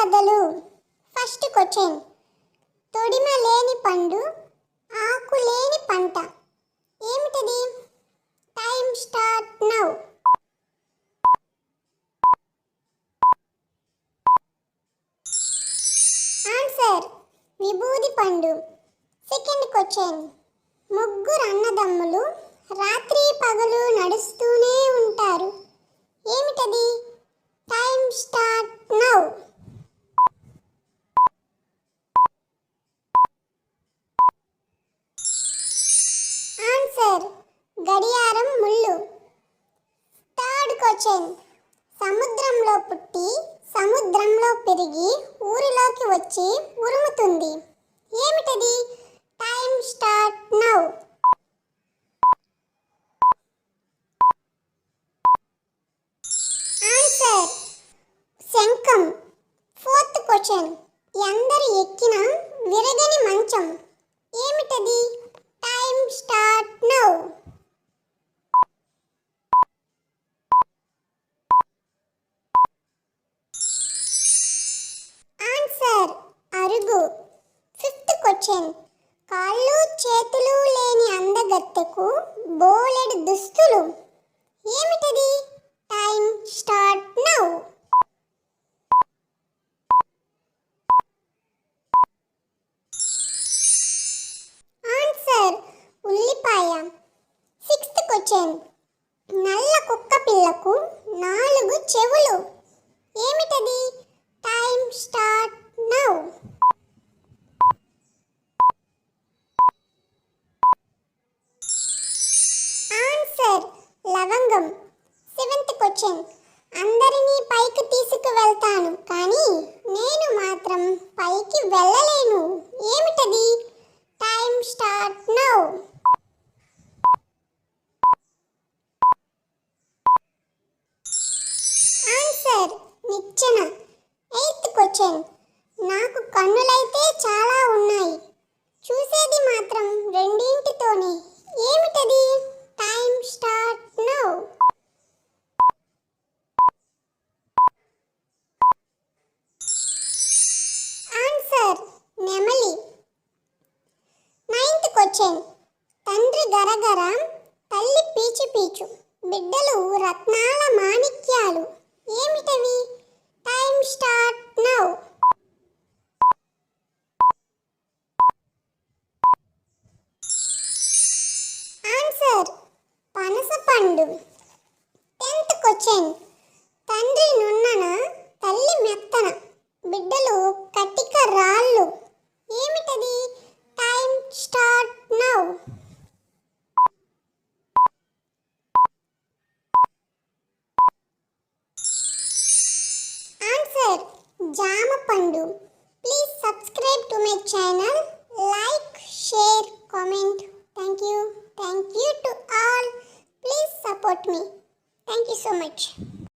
కథలు. First question తొడిమ లేని పండు ఆకు లేని పంట. ఏమిటది? టైం స్టార్ట్ నౌ ఆన్సర్ విభూది పండు. సెకండ్ క్వశ్చన్ ముగ్గురు అన్నదమ్ములు రాత్రి పగలు నడుస్తూనే ఉంటారు. గడియారం ముళ్ళు. థర్డ్ క్వశ్చన్ సముద్రంలో పుట్టి సముద్రంలో పెరిగి ఊరిలోకి వచ్చి ఉరుముతుంది. ఏమిటది? టైం స్టార్ట్ నౌ ఆన్సర్ శంఖం. ఫోర్త్ క్వశ్చన్ అందరు ఎక్కిన విరగని మంచం. ఫిఫ్త్ క్వశ్చన్ కాళ్ళు చేతులు లేని అందగత్తెకు బోలెడు దుస్తులు. ఏమిటది? టైం స్టార్ట్ నౌ ఆన్సర్ ఉల్లిపాయ. సిక్స్త్ క్వశ్చన్ నల్ల కుక్క పిల్లకు నాలుగు చెవులు. లవంగం సెవెంత్ క్వశ్చన్. అందరినీ పైకి తీసుకువెళ్తాను కానీ నేను మాత్రం పైకి వెళ్ళలేను. ఏమిటది? Time start now. ఆన్సర్ నిచ్చెన. Eighth question. నాకు కన్నులైతే చాలా ఉన్నాయి. చూసేది మాత్రం రెండింటితోనే. ఏమిటది? నైన్త్ తండ్రి గరగర తల్లి పీచు పీచు బిడ్డలు రత్నాల మాణిక్యాలు. ఏమిటవి? Time start now. ఆన్సర్ పనస పండు. Tenth question. తండ్రి నున్నన తల్లి మెత్తన బిడ్డలు కటిక జామ పండు please subscribe to my channel like share comment thank you thank you to all please support me thank you so much